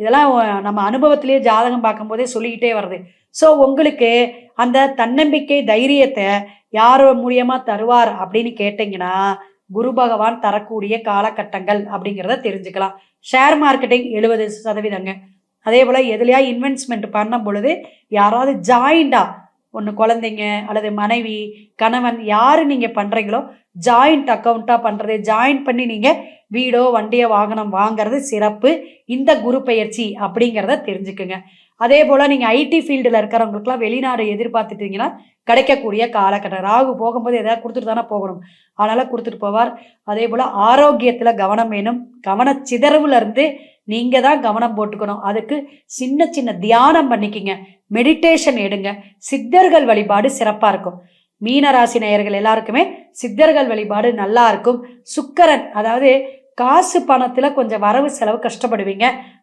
இதெல்லாம் நம்ம அனுபவத்திலேயே ஜாதகம் பார்க்கும்போதே சொல்லிக்கிட்டே வருது. ஸோ உங்களுக்கு அந்த தன்னம்பிக்கை தைரியத்தை யார் மூலியமாக தருவார் அப்படின்னு கேட்டிங்கன்னா குரு பகவான் தரக்கூடிய காலகட்டங்கள் அப்படிங்கிறத தெரிஞ்சுக்கலாம். ஷேர் மார்க்கெட்டிங் எழுபது சதவீதங்க. அதே போல் எதுலையா இன்வெஸ்ட்மெண்ட் பண்ணும் பொழுது யாராவது ஜாயிண்டாக ஒன்று குழந்தைங்க அல்லது மனைவி கணவன் யார் நீங்கள் பண்ணுறீங்களோ ஜாயிண்ட் அக்கௌண்ட்டாக பண்ணுறது ஜாயின் பண்ணி நீங்கள் வீடோ வண்டியோ வாகனம் வாங்குறது சிறப்பு. இந்த குரு பயிற்சி அப்படிங்கிறத தெரிஞ்சுக்குங்க. அதே போல் நீங்கள் ஐடி ஃபீல்டில் இருக்கிறவங்களுக்குலாம் வெளிநாடு எதிர்பார்த்துட்டீங்கன்னா கிடைக்கக்கூடிய காலகட்டம். ராகு போகும்போது எதாவது கொடுத்துட்டு தானே போகணும். அதனால் கொடுத்துட்டு போவார். அதே போல் ஆரோக்கியத்தில் கவனம் வேணும். கவன சிதறவுலேருந்து நீங்கள் தான் கவனம் போட்டுக்கணும். அதுக்கு சின்ன சின்ன தியானம் பண்ணிக்கிங்க. மெடிடேஷன் எடுங்க. சித்தர்கள் வழிபாடு சிறப்பாக இருக்கும். மீனராசி நேயர்கள் எல்லாருக்குமே சித்தர்கள் வழிபாடு நல்லா இருக்கும். சுக்கரன் அதாவது காசு பணத்தில் கொஞ்சம் வரவு செலவு கஷ்டப்படுவீங்க.